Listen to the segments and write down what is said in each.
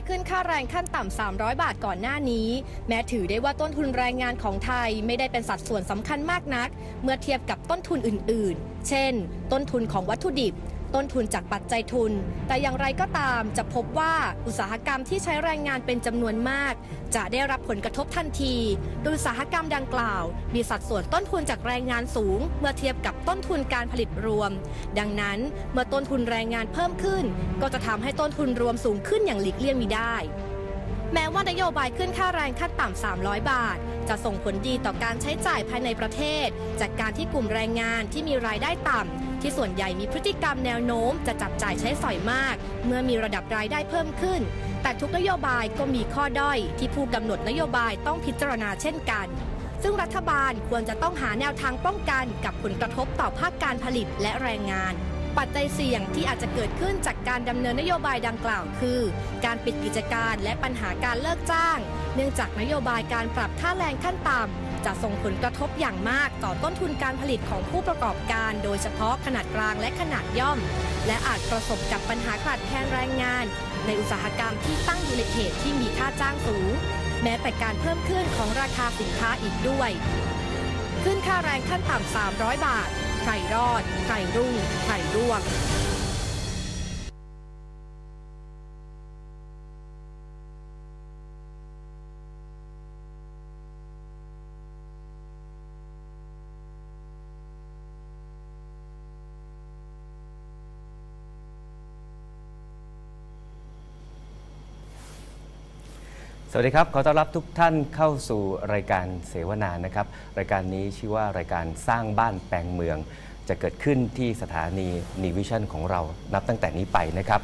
ายขึ้นค่าแรงขั้นต่ำ 300 บาทก่อนหน้านี้ แม้ถือได้ว่าต้นทุนแรงงานของไทยไม่ได้เป็นสัดส่วนสำคัญมากนัก เมื่อเทียบกับต้นทุนอื่น ๆ เช่น ต้นทุนของวัตถุดิบ ต้นทุนจากปัจจัยทุน แต่อย่างไรก็ตามจะพบว่าอุตสาหกรรมที่ใช้แรงงานเป็นจำนวนมาก จะได้รับผลกระทบทันทีโดยอุตสาหกรรมดังกล่าว มีสัดส่วนต้นทุนจากแรงงานสูง เมื่อเทียบกับต้นทุนการผลิตรวม ดังนั้นเมื่อต้นทุนแรงงานเพิ่มขึ้น ก็จะทำให้ต้นทุนรวมสูงขึ้นอย่างหลีกเลี่ยงมิได้ แม้ว่านโยบายขึ้นค่าแรงขั้นต่ำ 300 บาท จะส่งผลดีต่อการใช้จ่ายภายในประเทศ จากการที่กลุ่มแรงงานที่มีรายได้ต่ำ ที่ส่วนใหญ่มีพฤติกรรมแนวโน้ม จะจับจ่ายใช้สอยมาก เมื่อมีระดับรายได้เพิ่มขึ้น แต่ทุกนโยบายก็มีข้อด้อย ที่ผู้กำหนดนโยบายต้องพิจารณาเช่นกัน ซึ่งรัฐบาลควรจะต้องหาแนวทางป้องกันกับผลกระทบต่อภาคการผลิตและแรงงาน ปัจจัยเสี่ยงที่อาจจะเกิดขึ้นจากการดำเนินนโยบายดังกล่าวคือ การปิดกิจการและปัญหาการเลิกจ้าง เนื่องจากนโยบายการปรับค่าแรงขั้นต่ำจะส่งผลกระทบอย่างมากต่อต้นทุนการผลิตของผู้ประกอบการ โดยเฉพาะขนาดกลางและขนาดย่อม และอาจประสบกับปัญหาขาดแคลนแรงงาน ในอุตสาหกรรมที่ตั้งอยู่ในเขตที่มีค่าจ้างสูง แม้แต่การเพิ่มขึ้นของราคาสินค้าอีกด้วย ขึ้นค่าแรงขั้นต่ำ300 บาท ใครรอด ใครรุ่ง ใครร่วง สวัสดีครับ ขอต้อนรับทุกท่านเข้าสู่รายการเสวนานะครับ รายการนี้ชื่อว่ารายการสร้างบ้านแปลงเมือง จะเกิดขึ้นที่สถานีนีวิชั่นของเรานับตั้งแต่นี้ไปนะครับ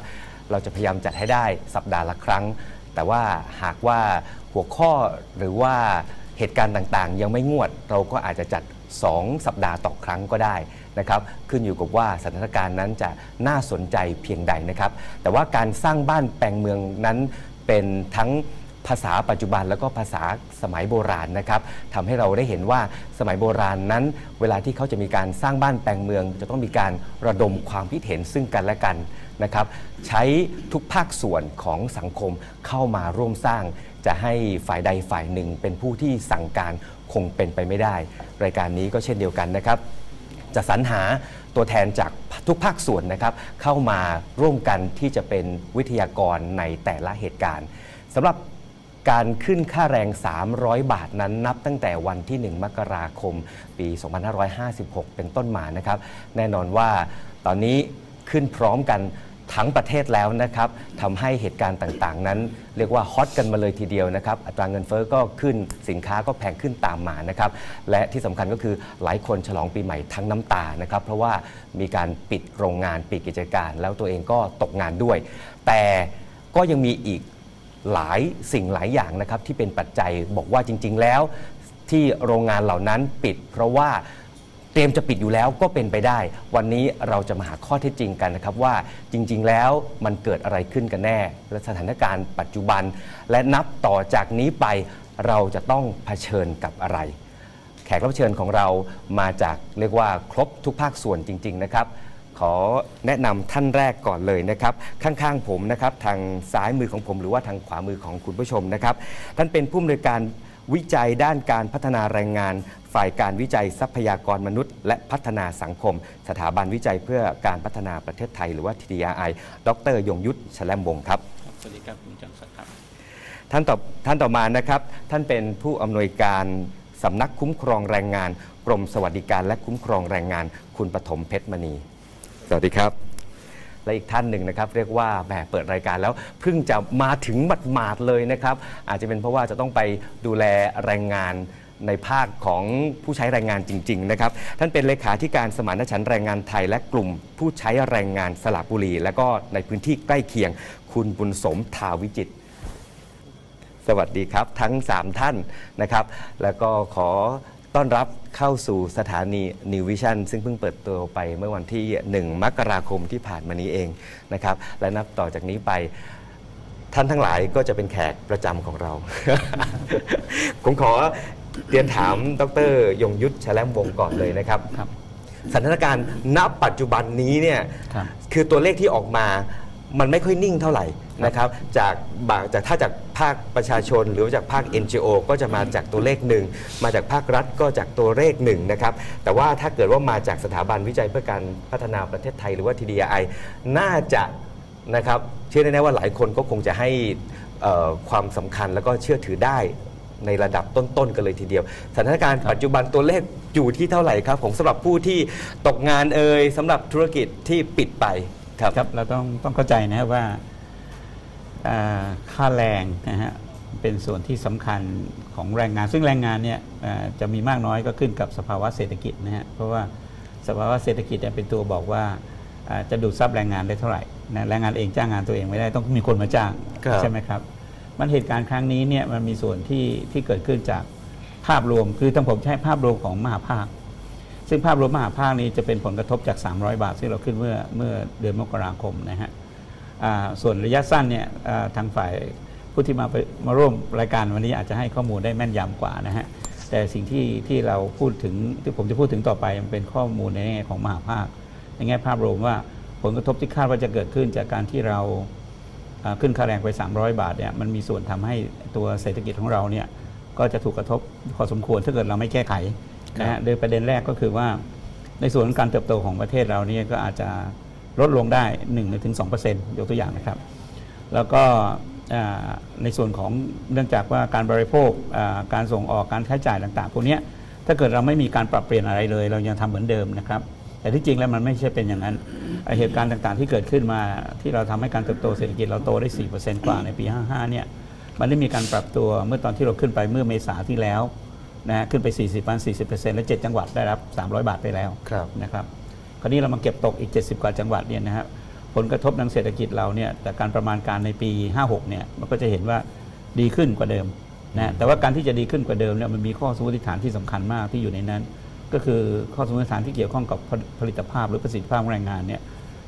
เราจะพยายามจัดให้ได้สัปดาห์ละครั้ง แต่ว่าหากว่าหัวข้อหรือว่าเหตุการณ์ต่างๆ ยังไม่งวดเราก็อาจจะจัด 2 สัปดาห์ต่อครั้งก็ได้นะครับขึ้นอยู่กับว่าสถานการณ์นั้นจะน่าสนใจเพียงใดนะครับ แต่ว่าการสร้างบ้านแปลงเมืองนั้นเป็นทั้ง ภาษาปัจจุบันแล้วก็ภาษาสมัยโบราณนะครับทำให้เราได้เห็นว่าสมัยโบราณนั้น เวลาที่เขาจะมีการสร้างบ้านแปลงเมือง จะต้องมีการระดมความคิดเห็นซึ่งกันและกันนะครับ ใช้ทุกภาคส่วนของสังคมเข้ามาร่วมสร้าง จะให้ฝ่ายใดฝ่ายหนึ่ง เป็นผู้ที่สั่งการคงเป็นไปไม่ได้ รายการนี้ก็เช่นเดียวกันนะครับ จะสรรหาตัวแทนจากทุกภาคส่วนนะครับ เข้ามาร่วมกันที่จะเป็นวิทยากรในแต่ละเหตุการณ์สำหรับ การขึ้นค่าแรง 300 บาทนั้นนับตั้งแต่วันที่ 1 มกราคม ปี 2556 เป็นต้นมานะครับ แน่นอนว่าตอนนี้ขึ้นพร้อมกันทั้งประเทศแล้วนะครับทำให้เหตุการณ์ต่างๆ นั้น เรียกว่าฮอตกันมาเลยทีเดียวนะครับ อัตราเงินเฟ้อก็ขึ้นสินค้าก็แพงขึ้นตามมานะครับ และที่สำคัญก็คือหลายคนฉลองปีใหม่ทั้งน้ำตานะครับ เพราะว่ามีการปิดโรงงานปิดกิจการ แล้วตัวเองก็ตกงานด้วย แต่ก็ยังมีอีก หลายสิ่งหลายอย่างนะครับที่เป็นปัจจัยบอกว่าจริง ๆ แล้วที่โรงงานเหล่านั้นปิด เพราะว่าเตรียมจะปิดอยู่แล้วก็เป็นไปได้ วันนี้เราจะมาหาข้อเท็จจริงกันนะครับว่าจริง ๆ แล้วมันเกิดอะไรขึ้นกันแน่ และสถานการณ์ปัจจุบัน และนับต่อจากนี้ไปเราจะต้องเผชิญกับอะไร แขกรับเชิญของเรามาจากเรียกว่าครบทุกภาคส่วนจริง ๆ นะครับ ขอแนะนำท่านแรกก่อนเลยนะครับ ข้างๆผมนะครับทางซ้ายมือของผมหรือว่าทางขวามือของคุณผู้ชมนะครับ ท่านเป็นผู้อำนวยการวิจัยด้านการพัฒนาแรงงาน ฝ่ายการวิจัยทรัพยากรมนุษย์ และพัฒนาสังคม สถาบันวิจัยเพื่อการพัฒนาประเทศไทย หรือว่า TDRI ดรยงยุทธแฉลมวงศ์ครับสวัสดีครับคุณจังศักดิ์ครับท่านต่อท่านต่อมานะครับ ท่านเป็นผู้อำนวยการสำนักคุ้มครองแรงงาน กรมสวัสดิการและคุ้มครองแรงงาน คุณปฐมเพชรมณี สวัสดีครับ และอีกท่านหนึ่งนะครับ เรียกว่าแหมเปิดรายการแล้วเพิ่งจะมาถึงหมาดๆเลยนะครับ อาจจะเป็นเพราะว่าจะต้องไปดูแลแรงงานในภาคของผู้ใช้แรงงานจริง ๆ นะครับ ท่านเป็นเลขาธิการสมานฉันท์แรงงานไทย และกลุ่มผู้ใช้แรงงานสระบุรี และก็ในพื้นที่ใกล้เคียง คุณบุญสมทาวิจิตรสวัสดีครับทั้ง 3 ท่านนะครับ แล้วก็ขอต้อนรับ เข้าสู่สถานี New Vision ซึ่งเพิ่งเปิดตัวไปเมื่อวันที่ 1 มกราคมที่ผ่านมานี้เองนะครับ และนับต่อจากนี้ไปท่านทั้งหลายก็จะเป็นแขกประจำของเรา ผมขอเรียนถามดรยงยุทธแฉลมวงศ์ก่อนเลยนะครับครับ สถานการณ์ณปัจจุบันนี้เนี่ยครับคือตัวเลขที่ออกมา มันไม่ค่อยนิ่งเท่าไหร่นะครับจากบางจากถ้าจากภาคประชาชน หรือว่าจากภาค NGO ก็จะมาจากตัวเลขหนึ่งมาจากภาครัฐก็จากตัวเลขหนึ่งนะครับแต่ว่าถ้าเกิดว่ามาจากสถาบันวิจัยเพื่อการพัฒนาประเทศไทยหรือว่า TDI น่าจะนะครับเชื่อแน่ๆว่าหลายคนก็คงจะให้เอ่อความสำคัญแล้วก็เชื่อถือได้ในระดับต้น ๆ กันเลยทีเดียว สถานการณ์ปัจจุบันตัวเลขอยู่ที่เท่าไหร่ครับ ของสำหรับผู้ที่ตกงานเอ่ยสำหรับธุรกิจที่ปิดไป ครับครับเราต้องต้องเข้าใจนะครับว่าอ่าค่าแรงนะฮะเป็นส่วนที่สำคัญของแรงงาน ซึ่งแรงงานเนี่ยอ่าจะมีมากน้อยก็ขึ้นกับสภาวะเศรษฐกิจนะฮะเพราะว่าสภาวะเศรษฐกิจเนี่ยเป็นตัวบอกว่าอ่าจะดูดซับแรงงานได้เท่าไหร่นะแรงงานเองจ้างงานตัวเองไม่ได้ต้องมีคนมาจ้างครับใช่ไหมครับ มันเหตุการณ์ครั้งนี้เนี่ยมันมีส่วนที่ที่เกิดขึ้นจากภาพรวมคือทั้งผมใช้ภาพรวมของมหาภาค ซึ่งภาพรวมมหาภาคนี้จะเป็นผลกระทบจาก 300 บาท ซึ่งเราขึ้นเมื่อเมื่อเดือนมกราคมนะฮะส่วนระยะสั้นเนี่ยทางฝ่ายผู้ที่มาไปมาร่วมรายการวันนี้อาจจะให้ข้อมูลได้แม่นยำกว่านะฮะแต่สิ่งที่ที่เราพูดถึงที่ผมจะพูดถึงต่อไปมันเป็นข้อมูลในแง่ของมหาภาค ในแง่ภาพรวมว่าผลกระทบที่คาดว่าจะเกิดขึ้นจากการที่เราขึ้นค่าแรงไป 300 บาทเนี่ยมันมีส่วนทำให้ตัวเศรษฐกิจของเราเนี่ยก็จะถูกกระทบพอสมควรถ้าเกิดเราไม่แก้ไข นะฮะโดยประเด็นแรกก็คือว่า ในส่วนของการเติบโตของประเทศเราเนี่ยก็อาจจะลดลงได้1ถึง2ยกตัวอย่างนะครับ แล้วก็อ่าในส่วนของเนื่องจากว่าการบริโภคอ่าการส่งออกการใช้จ่ายต่างๆพวกเนี้ยถ้าเกิดเราไม่มีการปรับเปลี่ยนอะไรเลย เรายังทำเหมือนเดิมนะครับ แต่ที่จริงแล้วมันไม่ใช่เป็นอย่างนั้นไอ้เหตุการณ์ต่างๆที่เกิดขึ้นมาที่เราทำให้การเติบโตเศรษฐกิจเราโตได้ 4%กว่าในปี 55 เนี่ยมันได้มีการปรับตัวเมื่อตอนที่เราขึ้นไปเมื่อเมษาที่แล้ว นะฮะขึ้นไป 40 40%และ7จังหวัดได้รับ 300 บาทไปแล้วครับนะครับคราวนี้เรามาเก็บตกอีก 70 กว่าจังหวัดเนี่ยนะฮะผลกระทบทางเศรษฐกิจเราเนี่ยแต่การประมาณการในปี 56เนี่ยมันก็จะเห็นว่าดีขึ้นกว่าเดิมนะแต่ว่าการที่จะดีขึ้นกว่าเดิมเนี่ยมันมีข้อสมมติฐานที่สำคัญมากที่อยู่ในนั้น ก็คือข้อสมมติฐานที่เกี่ยวข้องกับผลผลิตภาพหรือประสิทธิภาพของแรงงานเนี่ย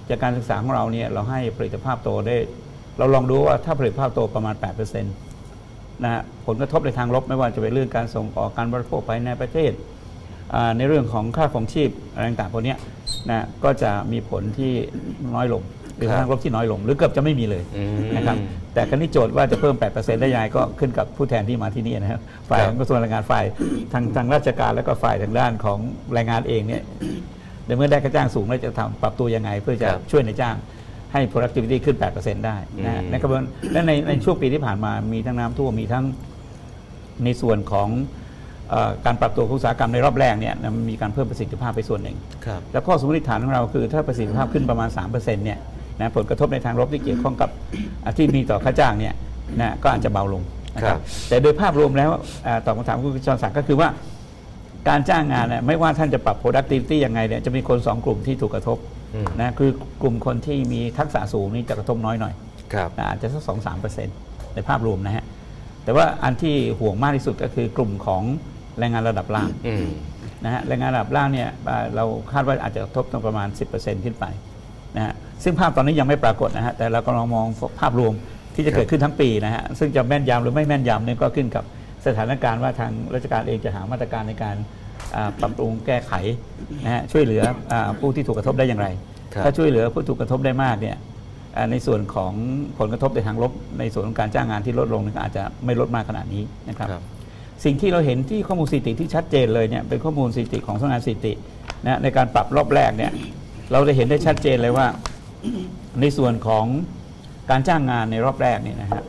จากการศึกษาของเราเนี่ยเราให้ผลิตภาพโตได้ เราลองดูว่าถ้าผลิตภาพโตประมาณ 8% นะฮะผลกระทบในทางลบไม่ว่าจะเป็นเรื่องการส่งออกการบริโภคภายในประเทศอ่าในเรื่องของค่าของชีพอะไรต่างๆพวกเนี้ยนะก็จะมีผลที่น้อยลงหรือครับทางลบที่น้อยลง หรือเกือบจะไม่มีเลยอืมนะครับแต่ครั้นี้โจทย์ว่าจะเพิ่ม 8%ได้ยังไงก็ขึ้นกับผู้แทนที่มาที่นี่นะครับฝ่ายครับกระทรวงแรงงานฝ่ายทางทางราชการแล้วก็ฝ่ายทางด้านของแรงงานเองเนี่ยในเมื่อได้ค่าจ้างสูงแล้วจะทำปรับตัวยังไง เพื่อจะครับช่วยในจ้าง ให้ productivity ขึ้น 8%ได้นะฮะอืมในกระบวนและในในช่วงปีที่ผ่านมามีทั้งน้ำท่วมมีทั้งในส่วนของเออการปรับตัวของอุตสาหกรรมในรอบแรกเนี่ยนะมันมีการเพิ่มประสิทธิภาพไปส่วนหนึ่ง ครับ แล้วข้อสมมติฐานของเราคือถ้าประสิทธิภาพขึ้นประมาณ 3%เนี่ยนะผลกระทบในทางลบที่เกี่ยวข้องกับอะที่มีต่อค่าจ้างเนี่ยนะก็อาจจะเบาลงนะคครัรับ บ แต่โดยภาพรวมแล้วอ่าตอบคำถามคุณจรศักดิ์ก็คือว่า การจ้างงานเนี่ยไม่ว่าท่านจะปรับ productivity ยังไงเนี่ยจะมีคนสองกลุ่มที่ถูกกระทบอืม นะคือกลุ่มคนที่มีทักษะสูงนี่จะกระทบน้อยหน่อยครับนะอาจจะสักสองสามเปอร์เซ็นต์ในภาพรวมนะฮะแต่ว่าอันที่ห่วงมากที่สุดก็คือกลุ่มของแรงงานระดับล่างอืมนะฮะแรงงานระดับล่างเนี่ยอ่าเราคาดว่าอาจจะกระทบประมาณ 10%ขึ้นไปนะฮะซึ่งภาพตอนนี้ยังไม่ปรากฏนะฮะแต่เรากำลังมองภาพรวมที่จะเกิดขึ้นทั้งปีนะฮะซึ่งจะแม่นยำหรือไม่แม่นยำเนี่ยก็ขึ้นกับสถานการณ์ว่าทางราชการเองจะหามาตรการในการอ่า ปรับปรุงแก้ไขนะฮะช่วยเหลืออาผู้ที่ถูกกระทบได้อย่างไรครับถ้าช่วยเหลือผู้ถูกกระทบได้มากเนี่ยอ่าในส่วนของผลกระทบในทางลบ ในส่วนของการจ้างงานที่ลดลงเนี่ยก็อาจจะไม่ลดมากขนาดนี้นะครับครับ สิ่งที่เราเห็นที่ข้อมูลสถิติที่ชัดเจนเลยเนี่ยเป็นข้อมูลสถิติของสำนักงานสถิตินะในการปรับรอบแรกเนี่ยเราจะเห็นได้ชัดเจนเลยว่า ในส่วนของการจ้างงานในรอบแรกเนี่ยนะฮะ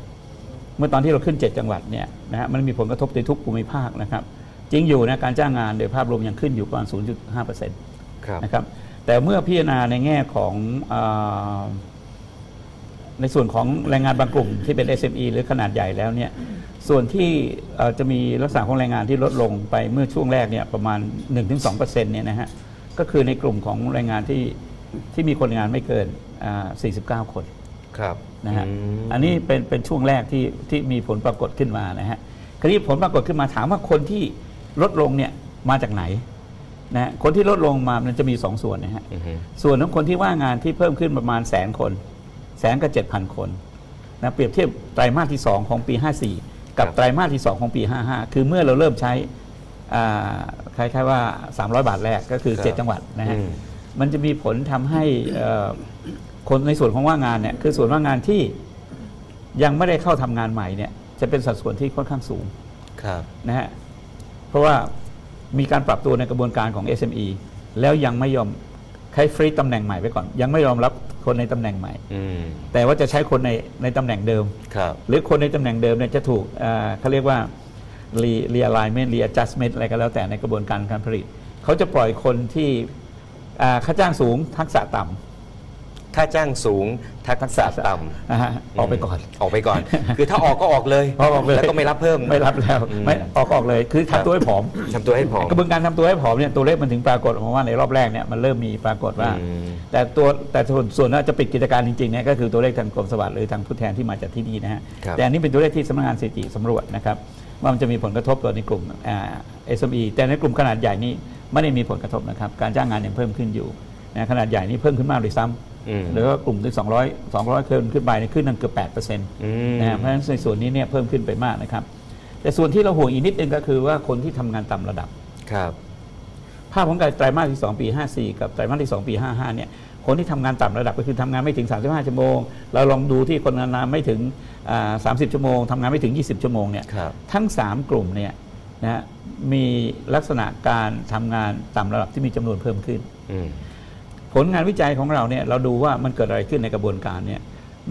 เมื่อตอนที่เราขึ้น 7 จังหวัดเนี่ยนะฮะมันมีผลกระทบในทุกภูมิภาคนะครับ จริงอยู่นะการจ้างงานโดยภาพรวมยังขึ้นอยู่ประมาณ 0.5%ครับนะครับแต่เมื่อพิจารณาในแง่ของเออในส่วนของแรงงานบางกลุ่มที่เป็น SME หรือขนาดใหญ่แล้วเนี่ยส่วนที่เอ่อจะมีลักษณะของแรงงานที่ลดลงไปเมื่อช่วงแรกเนี่ยประมาณ 1-2%เนี่ยนะฮะก็คือในกลุ่มของแรงงานที่ที่มีคนงานไม่เกินอ่า49 คนครับนะฮะมอันนี้เป็นเป็นช่วงแรกที่ที่มีผลปรากฏขึ้นมานะฮะคราวนี้ผลปรากฏขึ้นมาถามว่าคนที่ ลดลงเนี่ยมาจากไหนนะฮะคนที่ลดลงมามันจะมีสองส่วนนะฮะอือฮึส่วนของคนที่ว่างงานที่เพิ่มขึ้นประมาณแสนคน แสนกับเจ็ดพันคนนะเปรียบเทียบไตรมาสที่ 2 ของปี 54 กับไตรมาสที่ 2 ของปี 55 คือเมื่อเราเริ่มใช้อ่าคล้ายๆว่า 300 บาทแรกก็คือครับ7จังหวัดนะฮะอืมมันจะมีผลทำให้เอ่อคนในส่วนของว่างงานเนี่ยคือส่วนว่างงานที่ยังไม่ได้เข้าทำงานใหม่เนี่ยจะเป็นสัดส่วนที่ค่อนข้างสูงครับนะฮะ เพราะว่ามีการปรับตัวในกระบวนการของ SME แล้วยังไม่ยอมใช้ฟรีตำแหน่งใหม่ไปก่อน ยังไม่ยอมรับคนในตำแหน่งใหม่ อืมแต่ว่าจะใช้คนในในตำแหน่งเดิม ครับ หรือคนในตำแหน่งเดิมเนี่ยจะถูกเอ่อเขาเรียกว่า re- realignment readjustment อะไรก็แล้วแต่ในกระบวนการการผลิต เขาจะปล่อยคนที่อ่าค่าจ้างสูงทักษะต่ ค่าจ้างสูงทักษะต่ำนะฮะำออกไปก่อน ออกไปก่อน คือถ้าออกก็ออกเลยออกเลย แล้วก็ไม่รับเพิ่ม ไม่รับแล้วอืม ไม่ออกออกเลยคือครับทำตัวให้ผอม ทำตัวให้ผอม กระบวนการทำตัวให้ผอมเนี่ยตัวเลขมันถึงปรากฏออกมาว่าในรอบแรกเนี่ยมันเริ่มมีปรากฏว่า อืม แต่ตัวแต่ส่วนส่วนว่าจะปิดกิจการจริงๆเนี่ยก็คือตัวเลขทางกรมสวัสดิ์หรือทางผู้แทนที่มาจากที่นี่นะฮะครับ แต่อันนี้เป็นตัวเลขที่สำนักงานสถิติสำรวจนะครับว่ามันจะมีผลกระทบต่อในกลุ่มเอสเอ็แต่ในกลุ่มขนาดใหญ่นี่ไม่ได้มีผลกระทบนะครับการจ้างงานยังเพิ่มขึ้นอยู่นะขนาดใหญ่นี่เพิ่มขึ้นมากเลยซ้อืมำ หรือว่ากลุ่มที่ 200 200คนขึ้นไปเนี่ยขึ้นนั่นเกือบ8%เปอร์เซ็นต์อืมนะฮะเพราะฉะนั้นในส่วนนี้เนี่ยเพิ่มขึ้นไปมากนะครับ แต่ส่วนที่เราห่วงอีกนิดนึงก็คือว่าคนที่ทำงานต่ำระดับครับภาพของการไตรมาสที่ 2 ปี 54 กับไตรมาสที่ 2 ปี 55 เนี่ย คนที่ทำงานต่ำระดับก็คือทำงานไม่ถึง 35 ชั่วโมง เราลองดูที่คนงานไม่ถึงอ่า30 ชั่วโมงทำงานไม่ถึง 20 ชั่วโมงเนี่ยครับทั้ง 3 กลุ่มเนี่ยนะฮะมีลักษณะการทำงานต่ำระดับที่มีจำนวนเพิ่มขึ้นอืม ผลงานวิจัยของเราเนี่ยเราดูว่ามันเกิดอะไรขึ้นในกระบวนการเนี่ย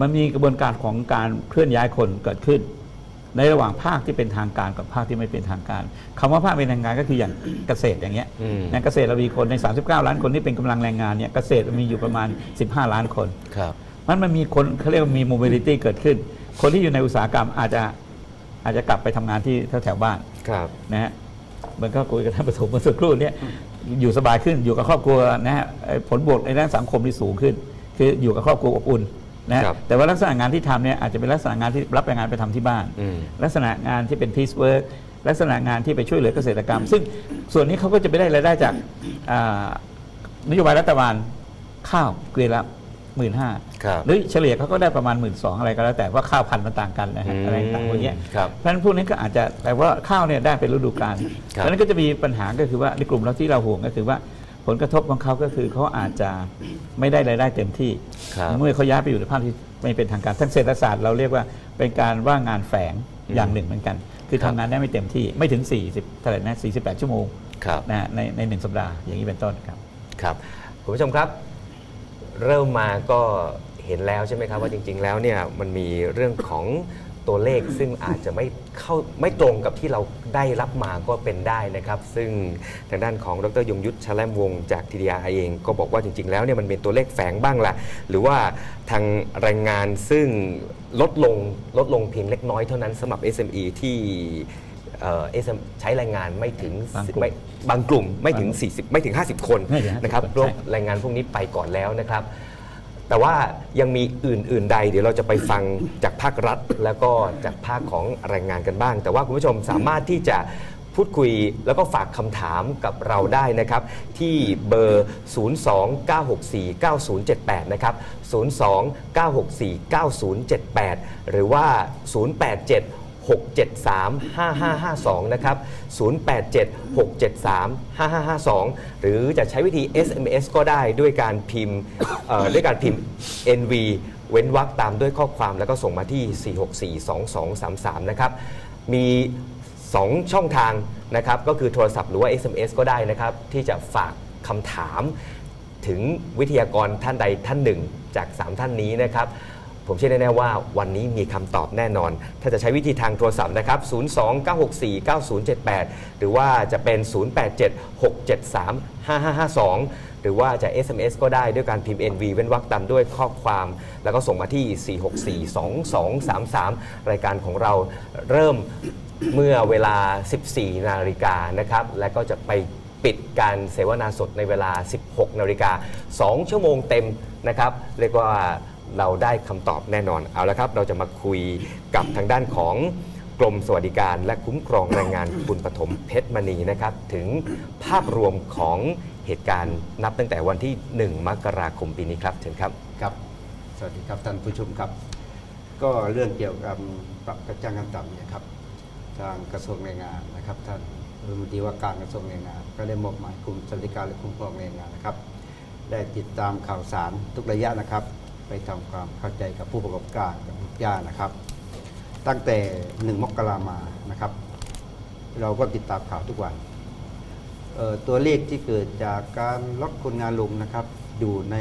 มันมีกระบวนการของการเคลื่อนย้ายคนเกิดขึ้น ในระหว่างภาคที่เป็นทางการกับภาคที่ไม่เป็นทางการคำว่าภาคเป็นทางการก็คืออย่างเกษตรอย่างเงี้ยอืมนะเกษตรเรามีคนใน 39 ล้านคนที่เป็นกำลังแรงงานเนี่ยเกษตรมีอยู่ประมาณ 15 ล้านคนครับมันมันมีคนเขาเรียกว่ามี mobility เกิดขึ้น คนที่อยู่ในอุตสาหกรรมอาจจะอาจจะกลับไปทำงานที่แถวๆบ้านครับนะฮะเหมือนก็คุยกับท่านประถมเมื่อสักครู่เนี่ย อยู่สบายขึ้นอยู่กับครอบครัวนะฮะไอ้ผลบวกในด้านสังคมที่สูงขึ้น คืออยู่กับครอบครัวอบอุ่นนะฮะครับแต่ว่าลักษณะงานที่ทำเนี่ยอาจจะเป็นลักษณะงานที่รับแรงงานไปทำที่บ้านอืมลักษณะงานที่เป็น piece work ลักษณะงานที่ไปช่วยเหลือเกษตรกรรม ซึ่งส่วนนี้เขาก็จะไปได้รายได้จากอ่านโยบายรัฐบาลข้าวเกวียนละ หมื่นห้าครับหรือเฉลี่ยเขาก็ได้ประมาณหมื่นสองอะไรก็แล้วแต่ว่าข้าวพันธุ์มันต่างกันนะฮะอะไรต่างๆพวกเนี้ยครับเพราะฉะนั้นพวกนี้ก็อาจจะแต่ว่าข้าวเนี่ยได้เป็นฤดูกาลครัเพบราะฉะนั้นก็จะมีปัญหาก็คือว่าในกลุ่มเราที่เราห่วงก็คือว่าผลกระทบของเขาก็คือเขาอาจจะไม่ได้รายได้เต็มที่ครับเมื่อเขาย้ายไปอยู่ในภาคที่ไม่เป็นทางการทั้งเศรษฐศาสตร์เราเรียกว่าเป็นการว่างงานแฝงอืมอย่างหนึ่งเหมือนกัน คือครับทำงานได้ไม่เต็มที่ไม่ถึง 40เท่าไหร่นะ48 ชั่วโมงครับนะฮะในในหนึ่งสัปดาห์อย่างนี้เป็นต้นครับครับคุณผู้ชมครับ เริ่มมาก็เห็นแล้วใช่ไหมครับว่าจริง ๆ แล้วเนี่ยมันมีเรื่องของตัวเลขซึ่งอาจจะไม่เข้าไม่ตรงกับที่เราได้รับมาก็เป็นได้นะครับ ซึ่งทางด้านของดรยงยุทธชแลมวงศ์จากทีดีอาเองก็บอกว่าจริง ๆ แล้วเนี่ยมันเป็นตัวเลขแฝงบ้างละหรือว่าทางแรงงานซึ่งลดลงลดลงเพียงเล็กน้อยเท่านั้นสำหรับ SME ที่ เอ่อ SM ใช้แรงงานไม่ถึงบางกลุ่มไม่บางกลุ่มไม่ถึง 40 ไม่ถึง 50 คนไม่ถึง50นะครับคนรวมใช่ แรงงานพวกนี้ไปก่อนแล้วนะครับ แต่ว่ายังมีอื่น ๆ ใด เดี๋ยวเราจะไปฟังจากภาครัฐ แล้วก็จากภาคของแรงงานกันบ้าง แต่ว่าคุณผู้ชมสามารถที่จะพูดคุยแล้วก็ฝากคำถามกับเราได้นะครับ ที่เบอร์ 029649078 นะครับ 029649078 หรือว่า 087 673 5552 นะครับ 087 673 5552 หรือจะใช้วิธี SMS ก็ได้ด้วยการพิมพ์เอ่อด้วยการพิมพ์ NV เว้นวรรคตามด้วยข้อความแล้วก็ส่งมาที่ 4642233 นะครับ มี 2 ช่องทางนะครับ ก็คือโทรศัพท์หรือว่า SMS ก็ได้นะครับ ที่จะฝากคำถามถึงวิทยากรท่านใดท่านหนึ่งจาก 3 ท่านนี้นะครับ ผมเชื่อแน่ ๆ ว่าวันนี้มีคำตอบแน่นอน ถ้าจะใช้วิธีทางโทรศัพท์นะครับ 029649078 หรือว่าจะเป็น 0876735552 หรือว่าจะ SMS ก็ได้ด้วยการพิมพ์ NV เว้นวรรคตามด้วยข้อความ แล้วก็ส่งมาที่ 4642233 รายการของเราเริ่มเมื่อเวลา 14 นาฬิกานะครับ และก็จะไปปิดการเสวนาสดในเวลา 16 นาฬิกา 2 ชั่วโมงเต็มนะครับ เรียกว่า เราได้คำตอบแน่นอน เอาละครับ เราจะมาคุยกับทางด้านของกรมสวัสดิการ และคุ้มครองแรงงาน คุณปฐมเพชรมณีนะครับ ถึงภาพรวมของเหตุการณ์นับตั้งแต่วันที่ 1 มกราคมปีนี้ครับเชิญครับ ครับ สวัสดีครับท่านผู้ชมครับ ก็เรื่องเกี่ยวกับปรับกระจ้างขั้นต่ำเนี่ยครับ ทางกระทรวงแรงงานนะครับ ท่านรัฐมนตรีว่าการกระทรวงแรงงาน ก็ได้มอบหมายกลุ่มสวัสดิการและคุ้มครองแรงงานนะครับ ได้ติดตามข่าวสารทุกระยะนะครับ ไปทำความเข้าใจกับผู้ประกอบการกับลูกจ้างนะครับ ตั้งแต่หนึ่งมกรามานะครับ เราก็ติดตามข่าวทุกวัน ตัวเลขที่เกิดจากการลดคนงานลงนะครับ อยู่ใน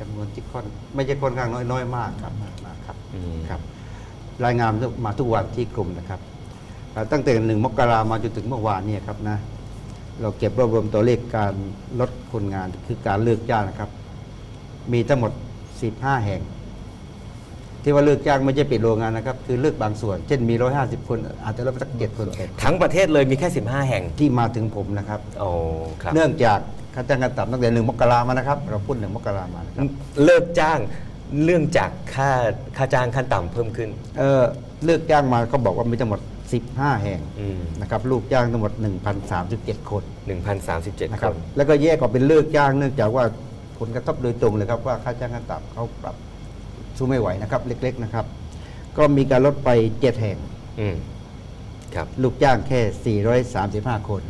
จำนวนที่ค่อนไม่ใช่ค่อนข้างน้อยน้อยมากครับมากครับครับรายงานมาทุกวันที่กรมนะครับ ตั้งแต่หนึ่งมกรามาจนถึงเมื่อวานเนี่ยครับนะเราเก็บรวบรวมตัวเลขการลดคนงานคือการเลิกจ้างนะครับ มีทั้งหมด 15 แห่ง ที่ว่าเลิกจ้างไม่ใช่ปิดโรงงานนะครับ คือเลิกบางส่วน เช่นมี 150 คน อาจจะลดไปสักเจ็ดคนแปดคนทั้งประเทศเลยมีแค่ 15 แห่งที่มาถึงผมนะครับโอ้ครับ เนื่องจากค่าจ้างขั้นต่ำตั้งแต่หนึ่งมกรามานะครับ เราพูดหนึ่งมกรามานะครับเลิกจ้างเนื่องจากค่าค่าจ้างขั้นต่ำเพิ่มขึ้น เออเลิกจ้างมาเขาบอกว่ามีทั้งหมด 15 แห่งอืม นะครับลูกจ้างทั้งหมด 1,037 คน 1,037 นะคครับนแล้วก็แยกออกเป็นเลิกจ้างเนื่องจากว่า ผลกระทบโดยตรงเลยครับว่าค่าจ้างขั้นต่ำเขาปรับสู้ไม่ไหวนะครับเล็ก ๆนะครับ ก็มีการลดไปเจ็ดแห่งอืมครับลูกจ้างแค่ 435 คน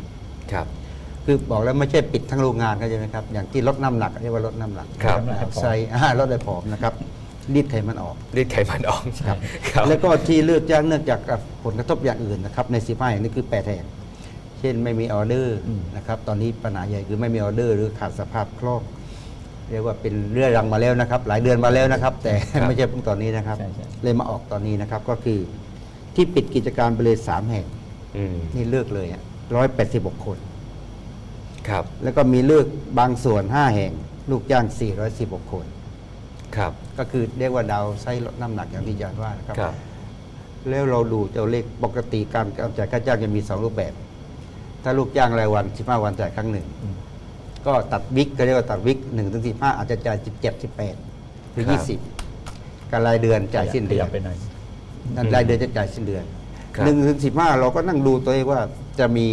ครับ คือบอกแล้วไม่ใช่ปิดทั้งโรงงานเข้าใจไหมครับ อย่างที่ลดน้ำหนักเรียกว่าลดน้ำหนักครับใส่อ่าลดได้ผอมนะครับรีดไขมันออกรีดไขมันออกครับครับ แล้วก็ที่เลือกจ้างเนื่องจากผลกระทบอย่างอื่นนะครับใน15แห่งนี้คือ 8 แห่ง เช่นไม่มีออเดอร์นะครับ ตอนนี้ปัญหาใหญ่คือไม่มีออเดอร์หรือขาดสภาพคล่อง เรียกว่าเป็นเรื่อรังมาแล้วนะครับ หลายเดือนมาแล้วนะครับ แต่ไม่ใช่เพิ่งตอนนี้นะครับ ใช่ใช่ เลยมาออกตอนนี้นะครับก็คือที่ปิดกิจการไปเลยสามแห่งอืมนี่เลิกเลยร้อยแปดสิบกคน ครับแล้วก็มีเลิกบางส่วน 5 แห่ง ลูกจ้าง 416 คน ครับ ก็คือเรียกว่าดาวไส้ลดน้ำหนักอย่างที่อาจารย์ว่านะครับครับแล้วเราดูตัวเลขปกติการการจ่ายค่าจ้างจะมี 2 รูปแบบ ถ้าลูกจ้างรายวัน 15 วันจ่ายครั้งหนึ่ง ก็ตัดวิกก็เรียกว่าตัดวิก1ถึง15อาจจะจ่าย17 18หรือครับ20การรายเดือนจ่ายสิ้นเดือนขยับไปหน่อยนั่นรายเดือนจะจ่ายสิ้นเดือนครับหนึ่งถึงสิบห้าเราก็นั่งดูตัวเองว่าจะมี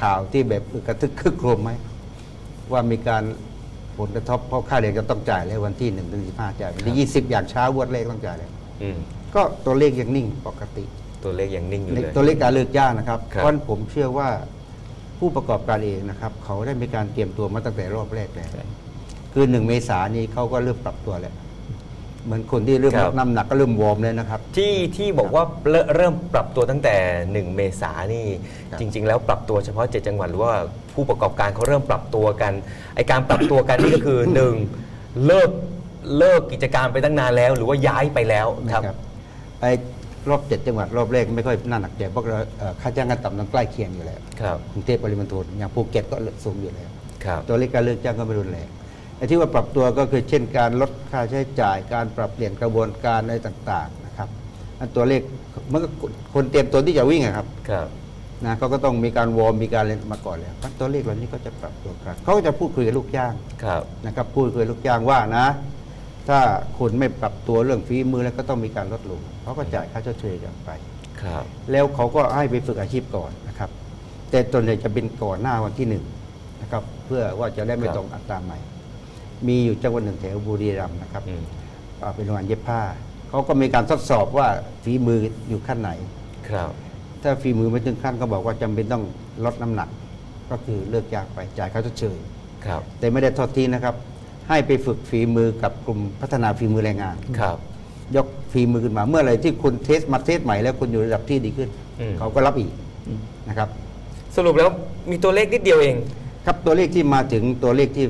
ข่าวที่แบบอึกกระทึกคึกโครมไหมว่ามีการผลกระทบเพราะค่าเรียนก็ต้องจ่ายแล้ววันที่หนึ่งถึงสิบห้าจ่ายวันที่ยี่สิบอย่างเช้าวดเลขต้องจ่ายแล้วอืมก็ตัวเลขยังนิ่งปกติ ตัวเลขยังนิ่งอยู่เลยตัวเลขการเลิกจ้างนะครับครับเพราะฉะนั้นผมเชื่อว่า ผู้ประกอบการเองนะครับเขาได้มีการเตรียมตัวมาตั้งแต่รอบแรกแล้วใช่คือหนึ่งเมษายนนี้เขาก็เริ่มปรับตัวแล้วเหมือนคนที่เริ่มครัลบดน้ำหนักก็เริ่มวอร์มเลยนะครับ ที่ที่บอกว่าเริ่มเริ่มปรับตัวตั้งแต่ 1 เมษายนนี่ครับ จริง ๆ แล้วปรับตัวเฉพาะ 7 จังหวัดหรือว่าผู้ประกอบการเขาเริ่มปรับตัวกันไอการปรับตัวกันนี่ก็คือ 1 เลิกเลิกกิจการไปตั้งนานแล้ว หรือว่าย้ายไปแล้วครับนะครับไอ้ รอบเจ็ดจังหวัดรอบแรกไม่ค่อยน่าหนักใจเพราะเราเอ่อค่าจ้างกันต่ำนั้นใกล้เคียงอยู่แล้วครับกรุงเทพปริมณฑลอย่างภูเก็ตก็สูงอยู่แล้วครับตัวเลขการเลิกจ้างก็ไม่รุนแรงไอ้ที่ว่าปรับตัวก็คือเช่นการลดค่าใช้จ่าย การปรับเปลี่ยนกระบวนการอะไรต่างๆนะครับอันตัวเลขเมื่อคนเตรียมตัวที่จะวิ่งอะครับครับนะเขาก็ต้องมีการวอร์มมีการเล่นมาก่อนแล้วเพราะตัวเลขเหล่านี้ก็จะปรับตัวกันเขาก็จะพูดคุยกับลูกจ้างครับนะครับพูดคุยกับลูกจ้างว่านะ ถ้าคุณไม่ปรับตัวเรื่องฝีมือแล้วก็ต้องมีการลดลง เขาก็จ่ายค่าชดเชยกันไป ครับ แล้วเขาก็ให้ไปฝึกอาชีพก่อนนะครับ แต่ตนใหญ่จะเป็นก่อนหน้าวันที่หนึ่งนะครับเพื่อว่าจะได้ไม่ครับ ต้องอัตราใหม่ มีอยู่จังหวัดหนึ่งแถวบุรีรัมย์นะครับอืมอ่าเป็นโรงงานเย็บผ้าเขาก็มีการทดสอบว่าฝีมืออยู่ขั้นไหน ครับ ถ้าฝีมือไม่ถึงขั้นก็บอกว่าจำเป็นต้องลดน้ำหนัก ก็คือเลิกยากไปจ่ายค่าชดเชย ครับ แต่ไม่ได้ทอดทิ้งนะครับ ให้ไปฝึกฝีมือกับกลุ่มพัฒนาฝีมือแรงงาน ครับ ยก ฝีมือขึ้นมาเมื่อไหรที่คุณเทสมาเทสใหม่แล้วคุณอยู่ระดับที่ดีขึ้น อืม เขาก็รับอีกนะครับ สรุปแล้วมีตัวเลขนิดเดียวเอง ครับตัวเลขที่มาถึงตัวเลขที่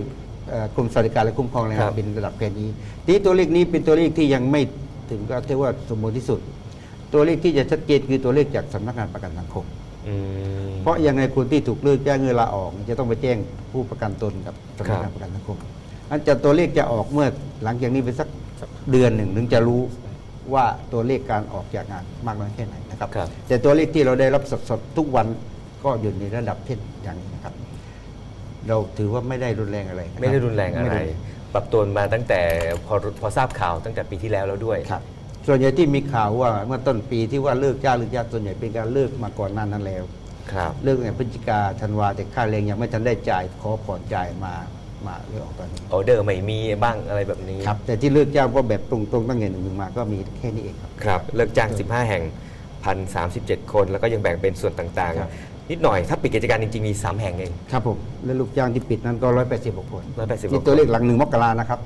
เอ่อกรมสวัสดิการและคุ้มครองแรงครังานบเป็นระดับแค่นี้ทีนี้ตัวเลขนี้เป็นตัวเลขที่ยังไม่ถึงก็เรียกว่าสมบูรณ์ที่สุด ตัวเลขที่จะชัดเจนคือตัวเลขจากสำนักงานประกันสังคมอืมเพราะยังไงคนที่ถูกเลิกจ้างเงินลาออกจะต้องไปแจ้งผู้ประกันตนกับสำนักงานประกันสังคมอันจะตัวเลขจะออกเมื่อหลังจากนี้ไปสักเดือนหนึ่งถึงจะรู้ ว่าตัวเลขการออกจากงานมากน้อยแค่ไหนนะครับ ครับ แต่ตัวเลขที่เราได้รับสดๆทุกวันก็อยู่ในระดับเช่นอย่างนี้นะครับ เราถือว่าไม่ได้รุนแรงอะไระคบ ไม่ได้รุนแรงอะไรม่ด้ปรับตัวมาตั้งแต่พอพอทราบข่าวตั้งแต่ปีที่แล้วแล้วด้วย ครับส่วนใหญ่ที่มีข่าวว่าเมื่อต้นปีที่ว่าเลิกจ้างเลิกจ้างส่วนใหญ่เป็นการเลิกมาก่อนหนั้นนั้นแล้ว ครับ เลิกในพฤศจิกาธันวาแต่ค่าแรงยังไม่ทันได้จ่ายขอผ่อนจ่ายมา มาเลิกออกตอนนี้ออเดอร์ไม่มีบ้างอะไรแบบนี้ครับแต่ที่เลิกจ้างก็แบบตรงๆตั้งแต่หนึ่งถึงมาก็มีแค่นี้เองครับครับเลิกจ้าง 15 แห่ง1,037คนแล้วก็ยังแบ่งเป็นส่วนต่างครับนิดหน่อยถ้าปิดกิจการจริงๆ มี 3 แห่งเองครับผมและลูกจ้างที่ปิดนั้นก็180กว่าคน180ที่ตัวเลขหลังหนึ่งมกรานะครับ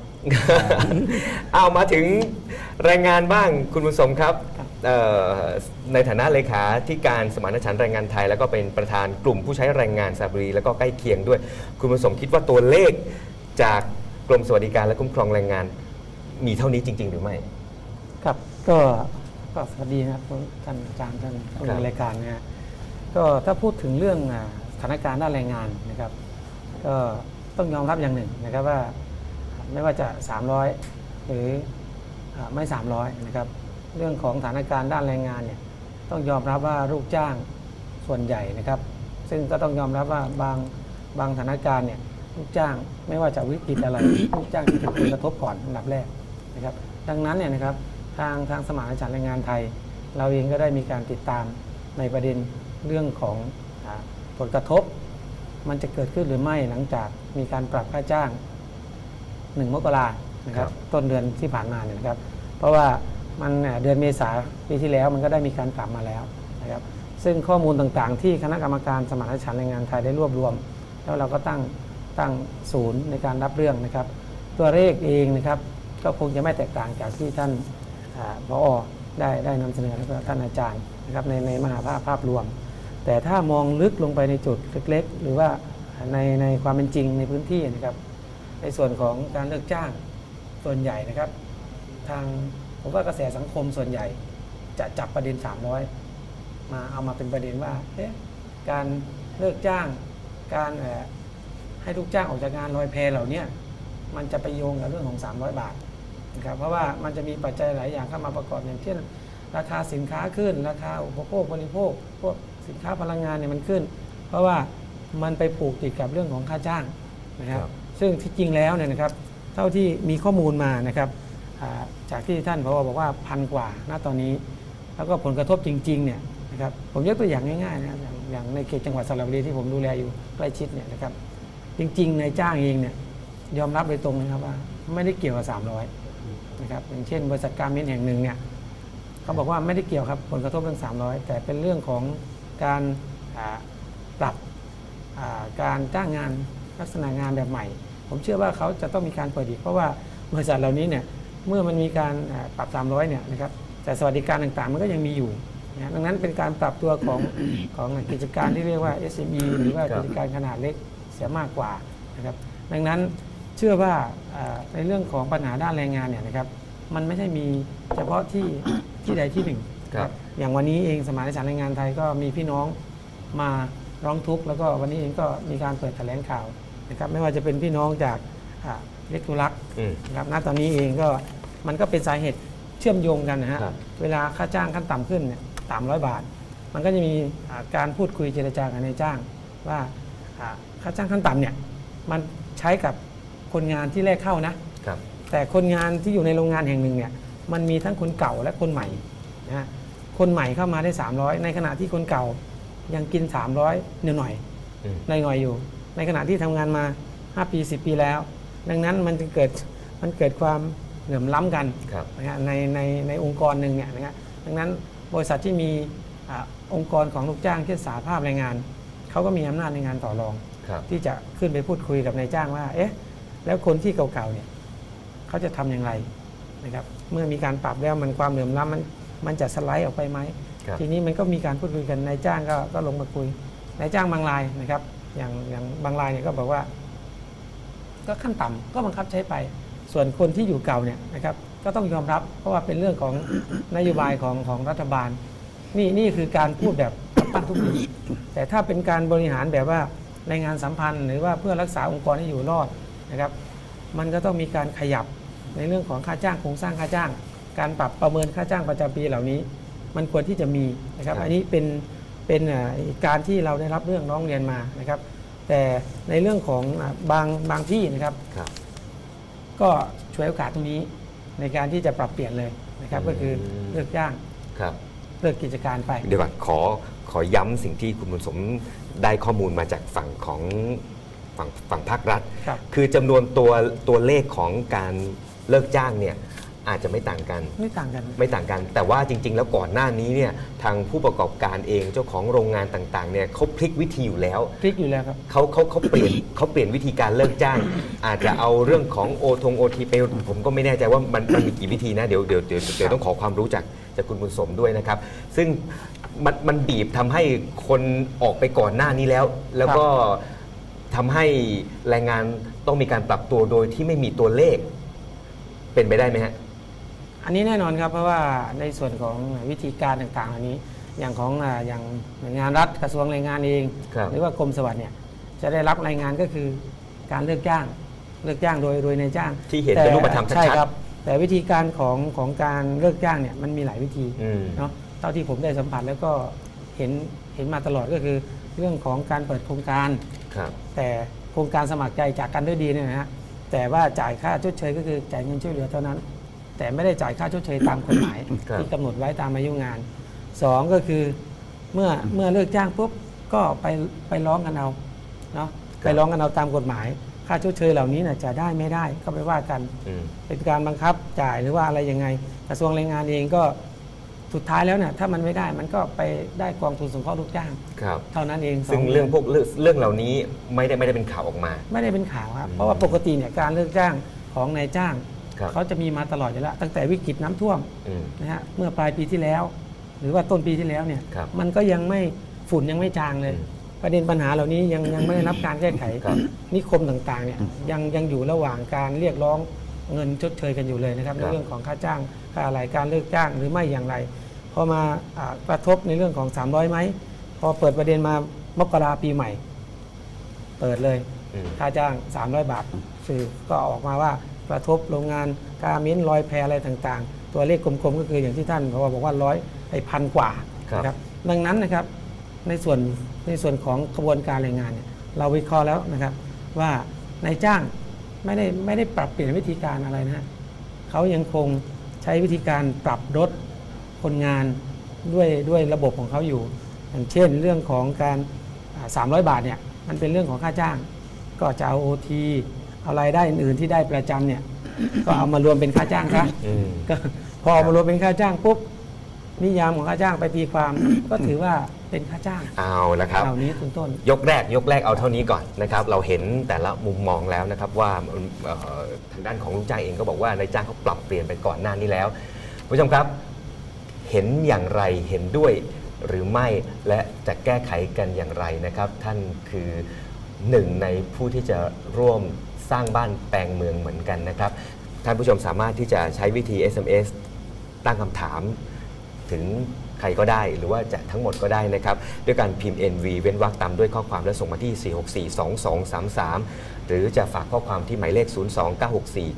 เอามาถึงแรงงานบ้างคุณบุญสมครับเอ่อ ในฐานะเลขาที่การสมานฉันท์แรงงานไทย แล้วก็เป็นประธานกลุ่มผู้ใช้แรงงานสระบุรีแล้วก็ใกล้เคียงด้วย คุณบุญสมคิดว่าตัวเลขจากกรมสวัสดิการและคุ้มครองแรงงาน มีเท่านี้จริง ๆ หรือไม่ ครับก็ก็สวัสดีนะครับท่านอาจารย์ท่านผู้ครับดำเนินรายการนะฮะก็ถ้าพูดถึงเรื่องอ่าสถานการณ์ด้านแรงงานนะครับ ก็ต้องยอมรับอย่างหนึ่งนะครับว่า ไม่ว่าจะ 300 หรืออ่าไม่ 300 นะครับ เรื่องของสถานการณ์ด้านแรงงานเนี่ยต้องยอมรับว่าลูกจ้างส่วนใหญ่นะครับ ซึ่งก็ต้องยอมรับว่าบางบางสถานการณ์เนี่ยลูกจ้างไม่ว่าจะวิกฤตอะไรลูกจ้างจะถูกผลกระทบก่อนอันดับแรกนะครับ ดังนั้นเนี่ยนะครับทางทางสมานฉันท์แรงงานไทย เราเองก็ได้มีการติดตามในประเด็นเรื่องของอาผลกระทบ มันจะเกิดขึ้นหรือไม่หลังจากมีการปรับค่าจ้าง 1 มกรานะครับครับต้นเดือนที่ผ่านมาเนี่ยนะครับ เพราะว่า มันเอ่อเดือนเมษาปีที่แล้วมันก็ได้มีการปรับมาแล้วนะครับซึ่งข้อมูลต่างๆ ที่คณะกรรมการสมานฉันท์แรงงานไทยได้รวบรวม แล้วเราก็ตั้งตั้งศูนย์ในการรับเรื่องนะครับ ตัวเลขเองนะครับก็คงจะไม่แตกต่างจากที่ท่านออได้ได้นำเสนอแล้วก็ท่านอาจารย์นะครับในในมหาภาพภาพรวม แต่ถ้ามองลึกลงไปในจุดเล็กๆ หรือว่าในในความเป็นจริงในพื้นที่นะครับ ในส่วนของการเลิกจ้างส่วนใหญ่นะครับ ทาง ผมว่ากระแสสังคมส่วนใหญ่ จะจับประเด็น 300 มาเอามาเป็นประเด็นว่าเอ๊ะการเลิกจ้าง การเอ่อให้ลูกจ้างออกจากงานลอยแพเหล่าเนี้ยมันจะไปโยงกับเรื่องของ 300 บาทนะครับเพราะว่ามันจะมีปัจจัยหลายอย่างเข้ามาประกอบอย่างเช่นราคาสินค้าขึ้น ราคาอุปโภคบริโภค พวกสินค้าพลังงานเนี่ยมันขึ้น เพราะว่ามันไปผูกติดกับเรื่องของค่าจ้างนะครับครับซึ่งที่จริงแล้วเนี่ยนะครับ เท่าที่มีข้อมูลมานะครับอ่า จากที่ท่านพอบอกว่าพันกว่าณตอนนี้ แล้วก็ผลกระทบจริงๆเนี่ยนะครับผมยกตัวอย่างง่ายๆนะอย่างในเขตจังหวัดสระบุรีที่ผมดูแลอยู่ใกล้ชิดเนี่ยนะครับจริงๆนายจ้างเองเนี่ยยอมรับโดยตรงนะครับว่า ไม่ได้เกี่ยวกับ300นะครับอย่างเช่น บริษัทการเมนแห่งหนึ่งเนี่ยเขาบอกว่าไม่ได้เกี่ยวครับผลกระทบเรื่อง 300 แต่เป็นเรื่องของการปรับการจ้างงานลักษณะงานแบบใหม่ ผมเชื่อว่าเขาจะต้องมีการเปิดอีกเพราะว่าบริษัทเหล่านี้เนี่ย เมื่อมันมีการอ่าปรับ 300 เนี่ยนะครับแต่สวัสดิการต่างๆ มันก็ยังมีอยู่นะดังนั้นเป็นการปรับตัวของของกิจการที่เรียกว่า SME หรือว่าครับกิจการขนาดเล็กเสียมากกว่านะครับดังนั้นเชื่อว่าอ่าในเรื่องของปัญหาด้านแรงงานเนี่ยนะครับมันไม่ใช่มีเฉพาะที่ที่ใดที่หนึ่งครับอย่างวันนี้เองสมานฉันท์แรงงานไทยก็มีพี่น้องมาร้องทุกข์แล้วก็วันนี้เองก็มีการเปิดแถลงข่าวนะครับไม่ว่าจะเป็นพี่น้องจากอ่าเล็กทุรักอืมนะครับณตอนนี้เองก็ มันก็เป็นสาเหตุเชื่อมโยงกันนะฮะครับ เวลาค่าจ้างขั้นต่ำขึ้นเนี่ยสามร้อยบาท มันก็จะมีอ่าการพูดคุยเจรจากับนายจ้าง ว่าอ่าค่าจ้างขั้นต่ำเนี่ยมันใช้กับคนงานที่แรกเข้านะ ครับ แต่คนงานที่อยู่ในโรงงานแห่งหนึ่งเนี่ยมันมีทั้งคนเก่าและคนใหม่นะฮะคนใหม่เข้ามาได้ 300 ในขณะที่คนเก่ายังกิน 300หน่อยๆอืมหน่อยๆอยู่ ในขณะที่ทำงานมา 5 ปี 10 ปีแล้ว ดังนั้นมันจะเกิดมันเกิดความ เหลื่อมล้ำกันครับนะฮะในในในองค์กรหนึ่งเนี่ยนะฮะดังนั้นบริษัทที่มีอาองค์กรของลูกจ้างเช่นสาภาพแรงงานเขาก็มีอำนาจในงานต่อรองครับที่จะขึ้นไปพูดคุยกับนายจ้างว่า เอ๊ะ แล้วคนที่เก่าๆเนี่ยเขาจะทำอย่างไรนะครับ เมื่อมีการปรับแล้วมันความเหลื่อมล้ำมันมันจะสไลด์ออกไปไหมครับทีนี้มันก็มีการพูดคุยกันนายจ้างก็ก็ลงมาคุยนายจ้างบางรายนะครับ อย่างอย่างบางรายเนี่ยก็บอกว่า ก็ขั้นต่ำก็บังคับใช้ไป ส่วนคนที่อยู่เก่าเนี่ยนะครับก็ต้องยอมรับ เพราะว่าเป็นเรื่องของนโยบายของของรัฐบาล นี่นี่คือการพูดแบบปั้นทุกทีแต่ถ้าเป็นการบริหารแบบว่าในงานสัมพันธ์ หรือว่าเพื่อรักษาองค์กรให้อยู่รอดนะครับ มันก็ต้องมีการขยับในเรื่องของค่าจ้างโครงสร้างค่าจ้าง การปรับประเมินค่าจ้างประจำปีเหล่านี้ มันควรที่จะมีนะครับ อันนี้เป็นเป็นอ่าการที่เราได้รับเรื่องร้องเรียนมานะครับ แต่ในเรื่องของบางบางที่นะครับครับ ก็ช่วยโอกาสตรงนี้ในการที่จะปรับเปลี่ยนเลยนะครับ ก็คืออืมเลิกจ้างครับเลิกกิจการไปเดี๋ยวก่อนขอขอย้ำสิ่งที่คุณบุญสมได้ข้อมูลมาจากฝั่งของฝั่งฝั่งภาครัฐ ครับ คือจำนวนตัวตัวเลขของการเลิกจ้างเนี่ย อาจจะไม่ต่างกัน ไม่ต่างกัน ไม่ต่างกัน แต่ว่าจริง ๆ แล้วก่อนหน้านี้เนี่ยทางผู้ประกอบการเองเจ้าของโรงงานต่างๆเนี่ยเขาพลิกวิธีอยู่แล้วพลิกอยู่แล้วครับเขาเขาเขาเปลี่ยนเขาเปลี่ยนวิธีการเลิกจ้าง อาจจะเอาเรื่องของโอทงโอทีไปผมก็ไม่แน่ใจว่ามันมันมีกี่วิธีนะเดี๋ยวเดี๋ยวเดี๋ยวเดี๋ยวต้องขอความรู้จากจากคุณบุญสมด้วยนะครับ ซึ่งมันมันบีบทำให้คนออกไปก่อนหน้านี้แล้ว แล้วก็ทำให้แรงงานต้องมีการปรับตัวโดยที่ไม่มีตัวเลข เป็นไปได้ไหมฮะ อันนี้แน่นอนครับเพราะว่าในส่วนของวิธีการต่างๆเหล่านี้ อย่างของอ่าอย่างหน่วยงานรัฐกระทรวงแรงงานเองครับหรือว่ากรมสวัสดิ์เนี่ยจะได้รับรายงานก็คือการเลิกจ้างเลิกจ้างโดยโดยนายจ้าง ที่เห็นเป็นรูปธรรมชัดๆใช่ครับ แต่วิธีการของของการเลิกจ้างเนี่ยมันมีหลายวิธีอืมเนาะเท่าที่ผมได้สัมผัสแล้วก็เห็นเห็นมาตลอดก็คือเรื่องของการเปิดโครงการครับแต่โครงการสมัครใจจากกันด้วยดีเนี่ยนะฮะแต่ว่าจ่ายค่าชดเชยก็คือจ่ายเงินช่วยเหลือเท่านั้น แต่ไม่ได้จ่ายค่าชดเชยตามกฎหมายครับที่กำหนดไว้ตามอายุงานสองก็คือเมื่อเมื่อเลิกจ้างปุ๊บก็ไปไปร้องกันเอาเนาะไปร้องกันเอาตามกฎหมาย ค่าชดเชยเหล่านี้นะจะได้ไม่ได้ก็ไปว่ากัน อืม เป็นการบังคับจ่ายหรือว่าอะไรยังไง กระทรวงแรงงานเองก็สุดท้ายแล้วเนี่ยถ้ามันไม่ได้มันก็ไปได้กองทุนสงเคราะห์ลูกจ้าง ครับ เท่านั้นเองซึ่งสเรื่องพวกเรื่องเรื่องเหล่านี้ไม่ได้ไม่ได้เป็นข่าวออกมา ไม่ได้เป็นข่าวครับอืมเพราะว่าปกติเนี่ยการเลิกจ้างของนายจ้างครับ เขาจะมีมาตลอดอยู่แล้ว ตั้งแต่วิกฤตน้ำท่วมอืมนะฮะเมื่อปลายปีที่แล้ว หรือว่าต้นปีที่แล้วเนี่ยครับมันก็ยังไม่ฝุ่นยังไม่จางเลยอืมประเด็นปัญหาเหล่านี้ยังยังไม่ได้รับการแก้ไขครับนิคมต่างๆเนี่ยยังยังอยู่ระหว่างการเรียกร้องเงินชดเชยกันอยู่เลยนะครับคในรับเรื่องของค่าจ้างค่าอะไรการเลิกจ้างหรือไม่อย่างไรพอมาอ่ากระทบในเรื่องของ 300ไหมพอเปิดประเด็นมามกราปีใหม่ เปิดเลยอืมค่าจ้าง 300 บาทสื่อก็ออกมาว่า กระทบโรงงานการเม้นลอยแพอะไรต่างๆ ตัวเลขกลมๆ ก็คืออย่างที่ท่านเขาบอกว่าร้อยไอ้พันกว่าครับนะครับดังนั้นนะครับในส่วนในส่วนของกระบวนการแรงงานเนี่ยเราวิเคราะห์แล้วนะครับ ว่านายจ้างไม่ได้ไม่ได้ปรับเปลี่ยนวิธีการอะไรนะฮะเขายังคงใช้วิธีการปรับลดคนงานด้วยด้วยระบบของเขาอยู่ อย่างเช่นเรื่องของการอ่า300 บาทเนี่ยมันเป็นเรื่องของค่าจ้าง ก็จะเอาโอที เอารายได้อื่นๆที่ได้ประจำเนี่ย ก็เอามารวมเป็นค่าจ้างซะอืม ก็พอเอามารวมเป็นค่าจ้างปุ๊บนิยามของค่าจ้างไปตีความ ก็ถือว่าเป็นค่าจ้างเอาละครับ เหล่านี้ต้นต้น ยกแรกยกแรกเอาเท่านี้ก่อนนะครับ เราเห็นแต่ละมุมมองแล้วนะครับว่าเอ่อทางด้านของลูกจ้างเองก็บอกว่านายจ้างเขาปรับเปลี่ยนไปก่อนหน้านี้แล้วผู้ชมครับ เห็นอย่างไรเห็นด้วยหรือไม่และจะแก้ไขกันอย่างไรนะครับ ท่านคือหนึ่งในผู้ที่จะร่วม สร้างบ้านแปลงเมืองเหมือนกันนะครับ ท่านผู้ชมสามารถที่จะใช้วิธี SMS ตั้งคำถามถึงใครก็ได้หรือว่าจะทั้งหมดก็ได้นะครับ ด้วยการพิมพ์ NV เว้นวรรคตามด้วยข้อความและส่งมาที่ 4642233 หรือจะฝากข้อความที่หมายเลข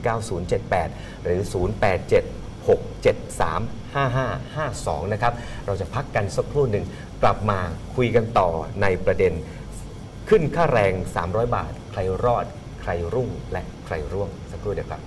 029649078 หรือ 0876735552 นะครับ เราจะพักกันสักครู่หนึ่งกลับมาคุยกันต่อในประเด็น ขึ้นค่าแรง 300 บาท ใครรอด ใครรุ่งและใครร่วงสักครู่เดียวครับ